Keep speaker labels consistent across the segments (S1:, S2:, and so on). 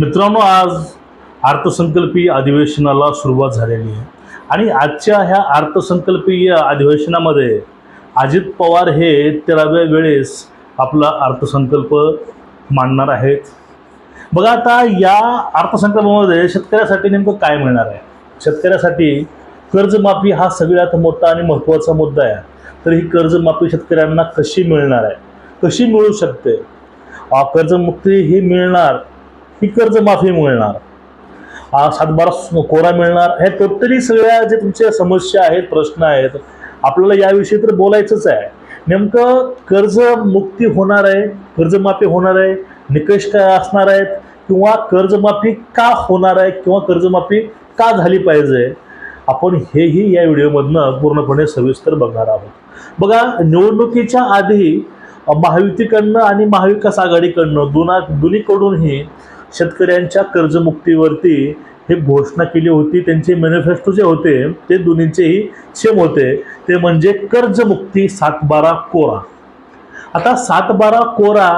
S1: मित्रांनो आज अर्थसंकल्पीय अधिवेशनाला सुरुवात झालेली आहे. आणि आजच्या ह्या अर्थसंकल्पीय अधिवेशनामध्ये अजित पवार हे तेराव्या वेळेस आपला अर्थसंकल्प मांडणार आहेत. बघा आता या अर्थसंकल्पामध्ये शेतकऱ्यासाठी नेमकं काय मिळणार आहे? शेतकऱ्यासाठी कर्जमाफी हा सगळ्यात मोठा आणि महत्त्वाचा मुद्दा आहे. तर ही कर्जमाफी शेतकऱ्यांना कशी मिळणार आहे? कशी मिळू शकते? कर्जमुक्ती ही मिळणार ही कर्जमाफी मिळणार. सातबारा कोरा मिळणार. हे टोटली सगळ्या जे तुमच्या समस्या आहेत प्रश्न आहेत आपल्याला याविषयी तर बोलायचंच आहे. नेमकं कर्जमुक्ती होणार आहे कर्जमाफी होणार आहे निकष काय असणार आहेत किंवा कर्जमाफी का होणार आहे किंवा कर्जमाफी का झाली पाहिजे आपण हेही या व्हिडिओमधनं पूर्णपणे सविस्तर बघणार आहोत. बघा निवडणुकीच्या आधी महायुतीकडनं आणि महाविकास आघाडीकडनं दोना दोन्हीकडूनही शेतकऱ्यांच्या कर्जमुक्तीवरती हे घोषणा केली होती त्यांचे मॅनिफेस्टो जे होते ते दोन्हींचेही सेम होते. ते म्हणजे कर्जमुक्ती सातबारा कोरा. आता सातबारा कोरा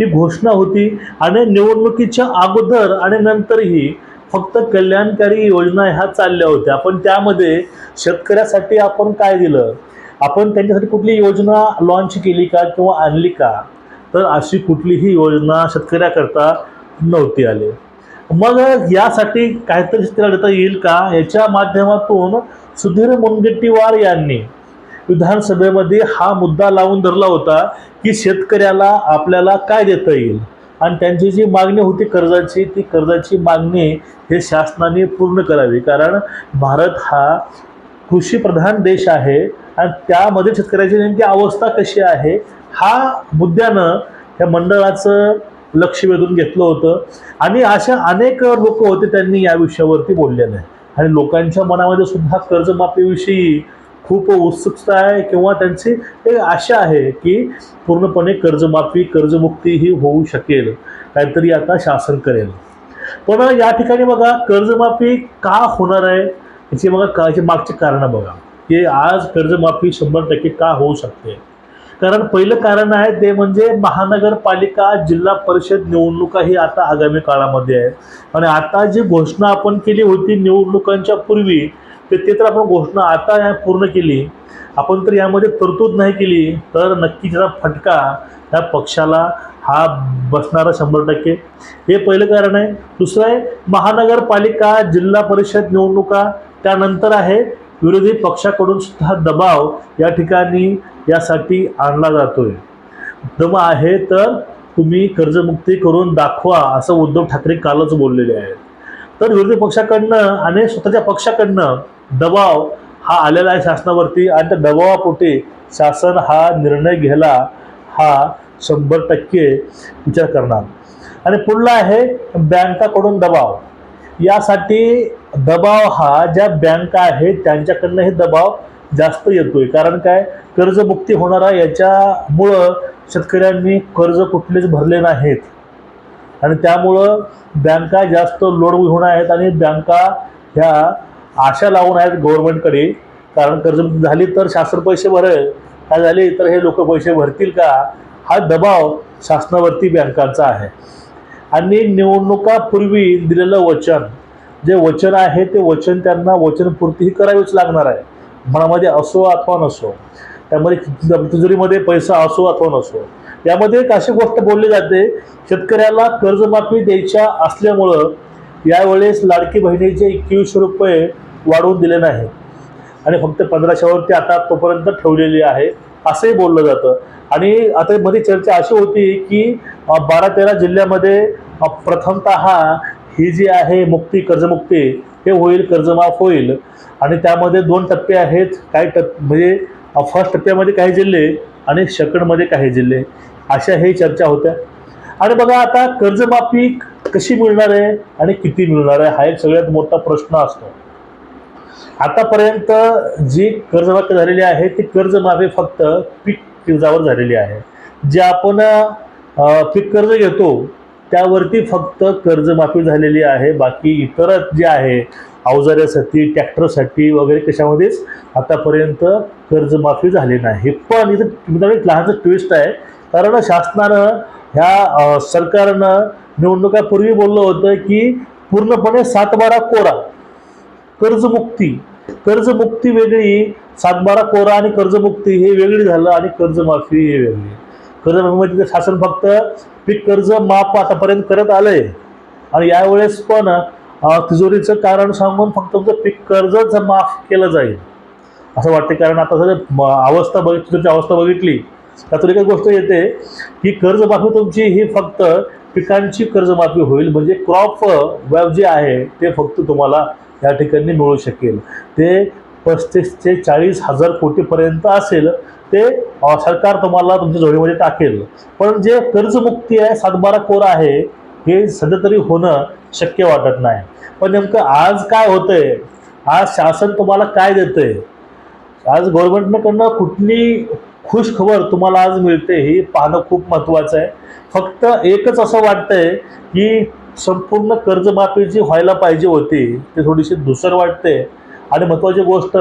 S1: ही घोषणा होती आणि निवडणुकीच्या अगोदर आणि नंतरही फक्त कल्याणकारी योजना ह्या चालल्या होत्या. पण त्यामध्ये शेतकऱ्यासाठी आपण काय दिलं? आपण त्यांच्यासाठी कुठली योजना लॉन्च केली का किंवा आणली का? तर अशी कुठलीही योजना शेतकऱ्याकरता नव्हती आली. मग यासाठी काहीतरी शेतकऱ्याला देता येईल का? याच्या माध्यमातून सुधीर मुनगंटीवार यांनी विधानसभेमध्ये हा मुद्दा लावून धरला होता की शेतकऱ्याला आपल्याला काय देता येईल? आणि त्यांची जी मागणी होती कर्जाची ती कर्जाची मागणी हे शासनाने पूर्ण करावी. कारण भारत हा कृषीप्रधान देश आहे आणि त्यामध्ये शेतकऱ्याची नेमकी अवस्था कशी आहे? हा मुद्द्यानं या मंडळाचं लक्ष वेधून घेतलं होतं. आणि अशा अनेक लोक होते त्यांनी या विषयावरती बोललेलं आहे आणि लोकांच्या मनामध्ये सुद्धा कर्जमाफीविषयी खूप उत्सुकता आहे किंवा त्यांची एक आशा आहे की पूर्णपणे कर्जमाफी कर्जमुक्ती ही होऊ शकेल. काहीतरी आता शासन करेल. पण या ठिकाणी बघा कर्जमाफी का होणार आहे? याची बघा का मागची कारणं बघा. की आज कर्जमाफी शंभर टक्के का होऊ शकते? कारण पहिलं कारण आहे ते म्हणजे महानगरपालिका जिल्हा परिषद निवडणुका ही आता आगामी काळामध्ये आहे आणि आता जी घोषणा आपण केली होती निवडणुकांच्या पूर्वी ते ते तर आपण घोषणा आता या पूर्ण केली. आपण तर यामध्ये तरतूद नाही केली. तर नक्कीच त्याचा फटका त्या पक्षाला हा बसणारा शंभर टक्के. हे पहिलं कारण आहे. दुसरं आहे महानगरपालिका जिल्हा परिषद निवडणुका त्यानंतर आहे. विरोधी पक्षाकडून सुद्धा दबाव या ठिकाणी यासाठी आणला जातोय. दम आहे तर तुम्ही कर्जमुक्ती करून दाखवा असं उद्धव ठाकरे कालच बोललेले आहेत. तर विरोधी पक्षाकडनं आणि स्वतःच्या पक्षाकडनं दबाव हा आलेला आहे शासनावरती आणि त्या दबावापोटी शासन हा निर्णय घ्यायला हा शंभर टक्के विचार करणार. आणि पुढला आहे बँकाकडून दबाव. यासाठी दबाव हा ज्या बँका आहेत त्यांच्याकडनं हे दबाव जास्त येतोय. कारण काय? कर्जमुक्ती होणार आहे याच्यामुळं शेतकऱ्यांनी कर्ज कुठलेच भरले नाहीत. आणि त्यामुळं बँका जास्त लोड होणार आहेत आणि बँका ह्या आशा लावून आहेत गव्हर्नमेंटकडे कारण कर्जमुक्ती झाली तर शासन पैसे भरेल. काय झाले? तर हे लोक पैसे भरतील का? हा दबाव शासनावरती बँकांचा आहे. आणि निवडणुकापूर्वी दिलेलं वचन जे वचन आहे ते वचन त्यांना वचनपूर्तीही करावीच लागणार आहे. मनामध्ये असो अथवा नसो त्यामध्ये तिजोरीमध्ये पैसा असो अथवा नसो यामध्ये एक अशी गोष्ट बोलली जाते शेतकऱ्याला कर्जमाफी द्यायच्या असल्यामुळं यावेळेस लाडकी बहिणीचे एकवीसशे रुपये वाढवून दिले नाही. आणि फक्त पंधराशेवरती आता तोपर्यंत ठेवलेली आहे असंही बोललं जातं. आणि आता मध्ये चर्चा अशी होती की बारा तेरा जिल्ह्यामध्ये प्रथमतः ही जी आहे मुक्ती कर्जमुक्ती हे होईल कर्जमाफ होईल. आणि त्यामध्ये दोन टप्पे आहेत. काही टप म्हणजे फर्स्ट टप्प्यामध्ये काही जिल्हे आणि सेकंडमध्ये काही जिल्हे. अशा हे चर्चा होत्या. आणि बघा आता कर्जमाफी कशी मिळणार आहे आणि किती मिळणार आहे हा एक सगळ्यात मोठा प्रश्न असतो. आतापर्यंत जी कर्जमाफी झालेली आहे ती कर्जमाफी फक्त पीक कर्जावर झालेली आहे. जे आपण पीक कर्ज घेतो त्यावरती फक्त कर्जमाफी झालेली आहे. बाकी इतर जे आहे अवजाऱ्यासाठी ट्रॅक्टरसाठी वगैरे कशामध्येच आतापर्यंत कर्जमाफी झाली नाही. पण इथं मित्रांनो एक लहानसं ट्विस्ट आहे. कारण शासनानं ह्या सरकारनं निवडणुकापूर्वी बोललं होतं की पूर्णपणे सातबारा कोरा कर्जमुक्ती कर्जमुक्ती वेगळी सातबारा कोरा आणि कर्जमुक्ती हे वेगळी झालं आणि कर्जमाफी हे वेगळी. कर्जमाफीमध्ये म्हणजे शासन फक्त पीक कर्ज माफ आतापर्यंत करत आलंय. आणि यावेळेस पण तिजोरीचं कारण सांगून फक्त तुमचं पीक कर्जच माफ केलं जाईल. असं वाटते कारण आता जर म- अवस्था बघितली तुमची अवस्था बघितली त्यातून एकच गोष्ट येते की कर्जमाफी तुमची ही फक्त पिकांची कर्जमाफी होईल. म्हणजे क्रॉप व्याप जे आहे ते फक्त तुम्हाला या ठिकाणी मिळू शकेल. ते पस्तीस ते चाळीस हजार कोटीपर्यंत असेल ते सरकार तुम्हाला तुमच्या जोडीमध्ये टाकेल. पण जे कर्जमुक्ती आहे सातबारा कोर आहे हे सध्या तरी होणं शक्य वाटत नाही. पण नेमकं आज काय होतंय? आज शासन तुम्हाला काय देतंय? आज गव्हर्नमेंटकडनं कुठली खुश खबर तुम्हाला आज मिळते हे पाहणं खूप महत्त्वाचं आहे. फक्त एकच असं वाटतंय की संपूर्ण कर्जमाफी जी व्हायला पाहिजे होती ते थोडीशी दुसर वाटते. आणि महत्त्वाची गोष्ट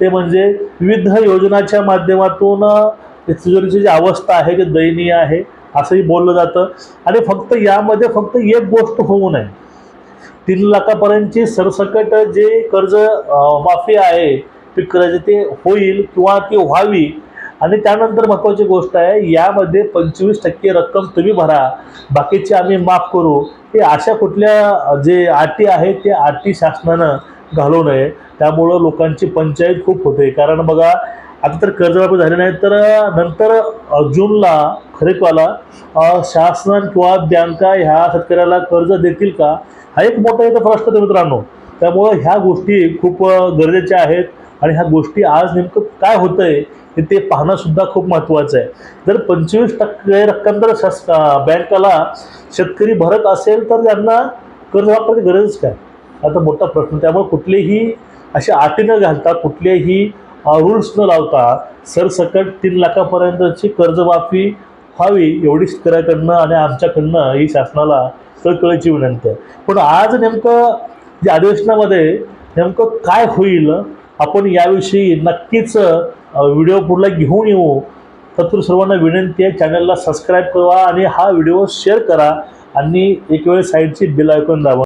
S1: ते म्हणजे विविध योजनाच्या माध्यमातून तिजोरीची जी अवस्था आहे ते दयनीय आहे असंही बोललं जातं. आणि फक्त यामध्ये फक्त एक गोष्ट होऊ नये. तीन लाखापर्यंतची सरसकट जे कर्ज माफी आहे ते कर्ज ते होईल किंवा ती व्हावी. आणि त्यानंतर महत्त्वाची गोष्ट आहे यामध्ये पंचवीस टक्के रक्कम तुम्ही भरा बाकीची आम्ही माफ करू. हे अशा कुठल्या जे अटी आहेत ते अटी शासनानं घालू नये. त्यामुळं लोकांची पंचायत खूप होते. कारण बघा आता तर कर्जमाफी झाली नाही तर नंतर जूनला खरीपवाला शासन किंवा बँका ह्या शेतकऱ्याला कर्ज देतील का? हा एक मोठा इथं प्रश्न आहे मित्रांनो. त्यामुळं ह्या गोष्टी खूप गरजेच्या आहेत आणि ह्या गोष्टी आज नेमकं काय होतं आहे हे ते पाहणंसुद्धा खूप महत्त्वाचं आहे. जर पंचवीस टक्के रक्कम जर शास बँकाला शेतकरी भरत असेल तर त्यांना कर्ज वापरायची गरजच काय? आता मोठा प्रश्न. त्यामुळे कुठलेही असे आटी न घालता कुठलेही रूल्स न लावता सरसकट तीन लाखापर्यंतची कर्जमाफी व्हावी एवढी शेतकऱ्याकडनं आणि आमच्याकडनं ही शासनाला कळकळीची विनंती आहे. पण आज नेमकं या अधिवेशनामध्ये नेमकं काय होईल आपण याविषयी नक्कीच व्हिडिओ पुढला घेऊन येऊ. तर सर्वांना विनंती आहे चॅनलला सबस्क्राईब करा आणि हा व्हिडिओ शेअर करा आणि एक वेळ साईडची बिल ऐकून दाबा.